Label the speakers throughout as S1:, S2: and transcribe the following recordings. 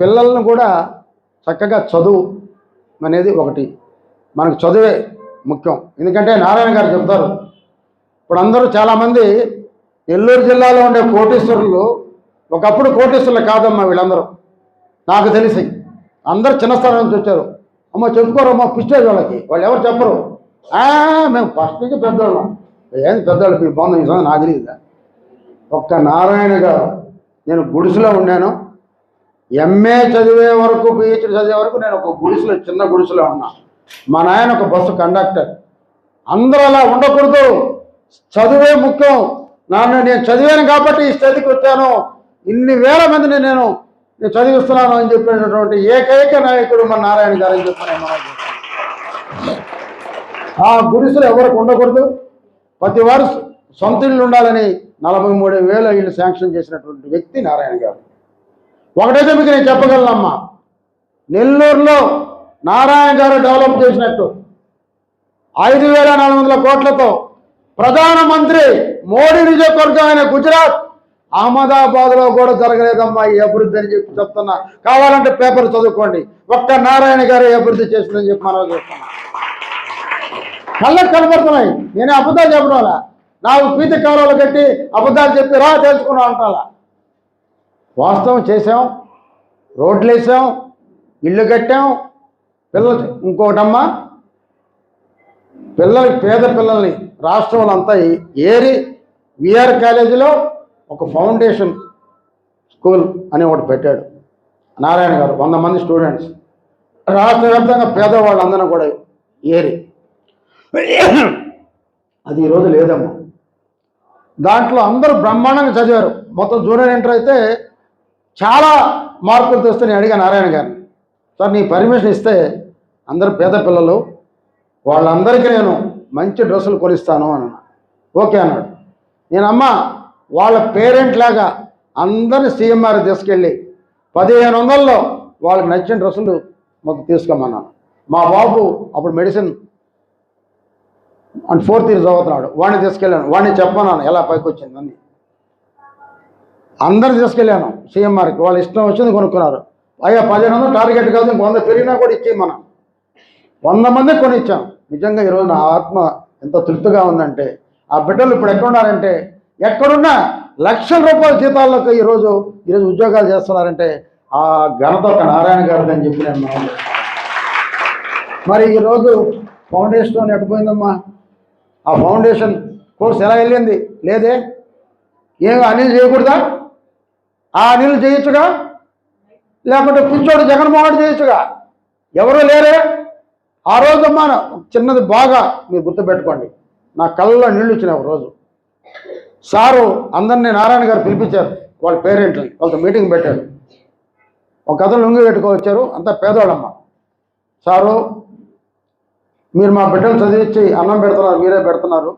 S1: పిల్లలను కూడా చక్కగా చదువు అనేది ఒకటి. మనకు చదువే ముఖ్యం. ఎందుకంటే నారాయణ గారు చెప్తారు ఇప్పుడు అందరూ చాలామంది నెల్లూరు జిల్లాలో ఉండే కోటీశ్వరులు ఒకప్పుడు కోటీశ్వరులు కాదమ్మా వీళ్ళందరూ. నాకు తెలిసి అందరూ చిన్న స్థానం నుంచి వచ్చారు. అమ్మ చెప్పుకోరు అమ్మ పిస్టేజ్ వాళ్ళకి. వాళ్ళు ఎవరు చెప్పరు. మేము ఫస్ట్ నుంచి పెద్దవాళ్ళం ఏం పెద్దవాళ్ళు మీ బాగుంది నిజంగా నాకు తెలియదు. ఒక్క నారాయణ గారు నేను గుడిసెలో ఉన్నాను ఎంఏ చదివే వరకు పిహెచ్డి చదివే వరకు నేను ఒక గుడిసెలో చిన్న గుడిసెలో ఉన్నా. మా నాయన ఒక బస్సు కండక్టర్. అందరూ అలా ఉండకూడదు. చదువే ముఖ్యం. నన్ను నేను చదివాను కాబట్టి ఈ స్థితికి వచ్చాను. ఇన్ని వేల మందిని నేను నేను చదివిస్తున్నాను అని చెప్పినటువంటి ఏకైక నాయకుడు మన నారాయణ గారు అని చెప్పి ఆ గుడిసెలు ఎవరికి ఉండకూడదు. ప్రతి వారు సొంత ఇల్లు ఉండాలని నలభై మూడు వేల ఇల్లు శాంక్షన్ చేసినటువంటి వ్యక్తి నారాయణ గారు. ఒకటైతే మీకు నేను చెప్పగలనమ్మా. నెల్లూరులో నారాయణ గారు డెవలప్ చేసినట్టు ఐదు వేల నాలుగు వందల కోట్లతో ప్రధానమంత్రి మోడీ నియోజకవర్గం అయిన గుజరాత్ అహ్మదాబాద్లో కూడా జరగలేదమ్మా ఈ అభివృద్ధి అని చెప్పి చెప్తున్నా. కావాలంటే పేపర్ చదువుకోండి. ఒక్క నారాయణ గారు అభివృద్ధి చేసిందని చెప్పి మనం చెప్తున్నా కళ్ళకు కనబడుతున్నాయి నేనే అబద్ధాలు చెప్పడం వల్ల నాకు పీత కాలంలో కట్టి అబద్ధాలు చెప్పి రా తెలుసుకున్నా అంటారా? వాస్తవం చేసాం రోడ్లు వేసాం ఇల్లు కట్టాం పిల్లలు ఇంకోటమ్మా పిల్లలు పేద పిల్లల్ని రాష్ట్రంలో అంతా ఏరి విఆర్ కాలేజీలో ఒక ఫౌండేషన్ స్కూల్ అని ఒకటి పెట్టాడు. నారాయణ గారు వంద మంది స్టూడెంట్స్. రాష్ట్ర వ్యాప్తంగా పేదవాళ్ళందరూ కూడా ఏరి. అది ఈరోజు లేదమ్మా. దాంట్లో అందరూ బ్రహ్మాండంగా చదివారు. మొత్తం జూనియర్ ఇంటర్ అయితే చాలా మార్పులు తెస్తే నేను అడిగా నారాయణ గారిని సార్ నీ పర్మిషన్ ఇస్తే అందరు పేద పిల్లలు వాళ్ళందరికీ నేను మంచి డ్రెస్సులు కొనిస్తాను అని ఓకే అన్నాడు. నేను అమ్మ వాళ్ళ పేరెంట్ లాగా అందరిని సీఎంఆర్ తీసుకెళ్ళి పదిహేను వందల్లో వాళ్ళకి నచ్చిన డ్రెస్సులు మాకు తీసుకోమన్నాను మా బాబు అప్పుడు మెడిసిన్ అండ్ ఫోర్త్ ఇయర్ చదువుతున్నాడు. వాడిని తీసుకెళ్ళాను. వాడిని చెప్పమన్నాను ఎలా పైకి వచ్చిందని అందరిని తీసుకెళ్ళాను సీఎంఆర్కి వాళ్ళు ఇష్టం వచ్చింది కొనుక్కున్నారు. అయ్యా పదిహేను వందలు టార్గెట్ కాదు ఇంక వంద పెరిగినా కూడా ఇచ్చి మనం. వంద మందికి కొనిచ్చాం. నిజంగా ఈరోజు నా ఆత్మ ఎంత తృప్తిగా ఉందంటే ఆ బిడ్డలు ఇప్పుడు ఎక్కడున్నారంటే ఎక్కడున్నా లక్షల రూపాయల జీతాల్లోకి ఈరోజు ఈరోజు ఉద్యోగాలు చేస్తున్నారంటే ఆ ఘనత ఒక నారాయణ గారిది అని చెప్పి నేను మనం మరి ఈరోజు ఫౌండేషన్ ఎట్టుపోయిందమ్మా ఆ ఫౌండేషన్ కోర్స్ ఎలా వెళ్ళింది? లేదే? ఏం అనిల్ చేయకూడదా? ఆ అనిల్ చేయొచ్చుగా లేకుంటే పిచ్చోడు జగన్మోహన్ రెడ్డి చేయొచ్చుగా ఎవరు లేరే? ఆ రోజు అమ్మా చిన్నది బాగా మీరు గుర్తుపెట్టుకోండి. నా కళ్ళలో నీళ్ళు వచ్చినాయి ఒక రోజు. సారు అందరినీ నారాయణ గారు పిలిపించారు. వాళ్ళ పేరెంట్ని వాళ్ళతో మీటింగ్ పెట్టారు. ఒక కథను లొంగి పెట్టుకోవచ్చారు అంతా పేదవాళ్ళమ్మ సారు మీరు మా బిడ్డలు చదివించి అన్నం పెడుతున్నారు మీరే పెడుతున్నారు.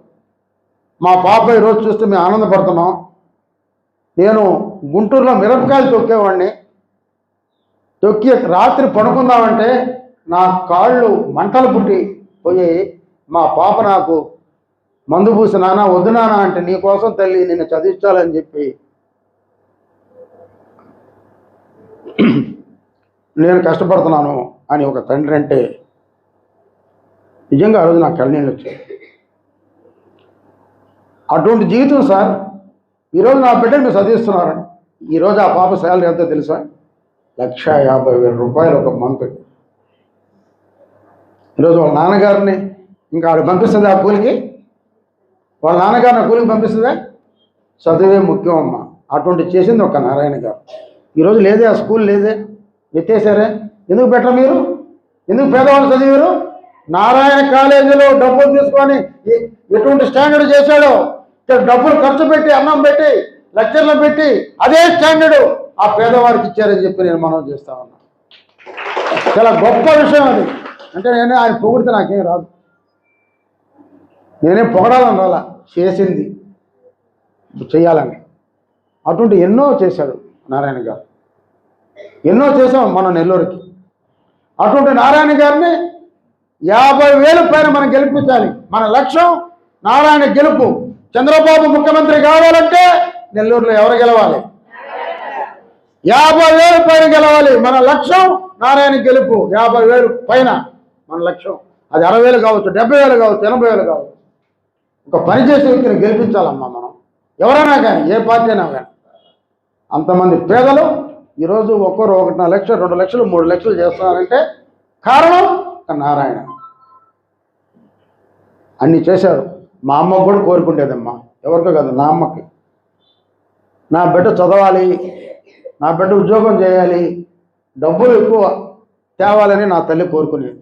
S1: మా పాప ఈరోజు చూస్తే మేము ఆనందపడుతున్నాం. నేను గుంటూరులో మిరపకాయలు తొక్కేవాడిని. తొక్కి రాత్రి పడుకుందామంటే నా కాళ్ళు మంటలు పుట్టి పోయాయి. మా పాప నాకు మందు పూసి నాన్న వద్దు అంటే నీకోసం తల్లి నిన్ను చదివించాలని చెప్పి నేను కష్టపడుతున్నాను అని ఒక తండ్రి అంటే నిజంగా ఆ రోజు నాకు కళ్ళనీళ్ళు వచ్చాయి. అటువంటి జీవితం సార్ ఈరోజు నా బిడ్డను మీరు చదివిస్తున్నారని ఈరోజు ఆ పాప శాలరీ ఎంతో తెలుసా? లక్ష యాభై వేల రూపాయలు ఒక మంత్ ఈరోజు వాళ్ళ నాన్నగారిని ఇంకా ఆవిడ పంపిస్తుంది ఆ కూలికి? వాళ్ళ నాన్నగారిని కూలికి పంపిస్తుందా? చదివే ముఖ్యం అమ్మ. అటువంటి చేసింది ఒక నారాయణ గారు. ఈరోజు లేదే ఆ స్కూల్ లేదే. ఎత్తేసారే? ఎందుకు పెట్టరు మీరు? ఎందుకు పేదవాళ్ళు చదివారు? నారాయణ కాలేజీలో డబ్బులు తీసుకొని ఎటువంటి స్టాండర్డ్ చేశాడో? డబ్బులు ఖర్చు పెట్టి అన్నం పెట్టి లెక్చర్లు పెట్టి అదే స్టాండర్డ్ ఆ పేదవారికి ఇచ్చారని చెప్పి నేను మనం చేస్తా ఉన్నా. చాలా గొప్ప విషయం అది. అంటే నేను ఆయన పొగిడితే నాకేం రాదు. నేనేం పొగడాలని రాలా. చేసింది. చేయాలని. అటువంటి ఎన్నో చేశాడు నారాయణ గారు. ఎన్నో చేసాం మన నెల్లూరుకి. అటువంటి నారాయణ గారిని యాభై వేలు పైన మనం గెలిపించాలి. మన లక్ష్యం నారాయణ గెలుపు. చంద్రబాబు ముఖ్యమంత్రి కావాలంటే నెల్లూరులో ఎవరు గెలవాలి? యాభై వేలు పైన గెలవాలి. మన లక్ష్యం నారాయణ గెలుపు. యాభై వేలు పైన మన లక్ష్యం. అది అరవై వేలు కావచ్చు డెబ్బై వేలు కావచ్చు ఎనభై వేలు కావచ్చు. ఒక పని చేసే వ్యక్తిని గెలిపించాలమ్మా మనం. ఎవరైనా కానీ ఏ పార్టీ అయినా కానీ. అంతమంది పేదలు ఈరోజు ఒక్కరు ఒకటిన్నర లక్షలు రెండు లక్షలు మూడు లక్షలు చేస్తున్నారంటే కారణం నారాయణ. అన్ని చేశారు. మా అమ్మ కూడా కోరుకుండేదమ్మా. ఎవరికో కాదు నా అమ్మకి. నా బిడ్డ చదవాలి నా బిడ్డ ఉద్యోగం చేయాలి డబ్బులు ఎక్కువ తేవాలని నా తల్లి కోరుకునేది.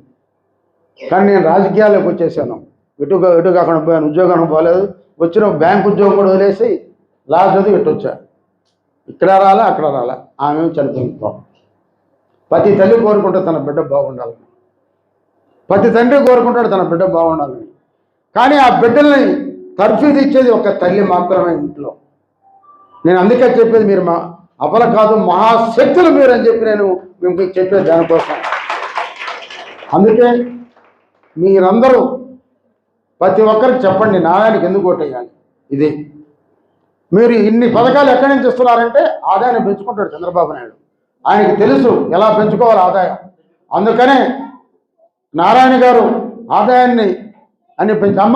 S1: కానీ నేను రాజకీయాల్లోకి వచ్చేసాను. ఇటు ఇటు కాకుండా పోయాను ఉద్యోగానికి పోలేదు. వచ్చిన బ్యాంక్ ఉద్యోగం కూడా వదిలేసి లాస్ట్ చదివి ఇటు వచ్చా. ఇక్కడ రాలా అక్కడ రాలా. ఆమె చనిపోయింది. ప్రతి తల్లి కోరుకుంటే తన బిడ్డ బాగుండాలని ప్రతి తండ్రి కోరుకుంటాడు తన బిడ్డ బాగుండాలని. కానీ ఆ బిడ్డల్ని తర్ఫీదు ఇచ్చేది ఒక తల్లి మాత్రమే ఇంట్లో. నేను అందుకే చెప్పేది మీరు మా అబల కాదు మహాశక్తులు మీరు అని చెప్పి నేను మీకు చెప్పేది దానికోసం. అందుకే మీరందరూ ప్రతి ఒక్కరికి చెప్పండి నారాయణకి ఎందుకు ఓటేయాలి ఇది. మీరు ఇన్ని పథకాలు ఎక్కడి నుంచి ఇస్తున్నారంటే ఆదాయాన్ని పెంచుకుంటాడు చంద్రబాబు నాయుడు. ఆయనకి తెలుసు ఎలా పెంచుకోవాలి ఆదాయం. అందుకనే నారాయణ గారు ఆదాయాన్ని అని పెంచి అమ్మ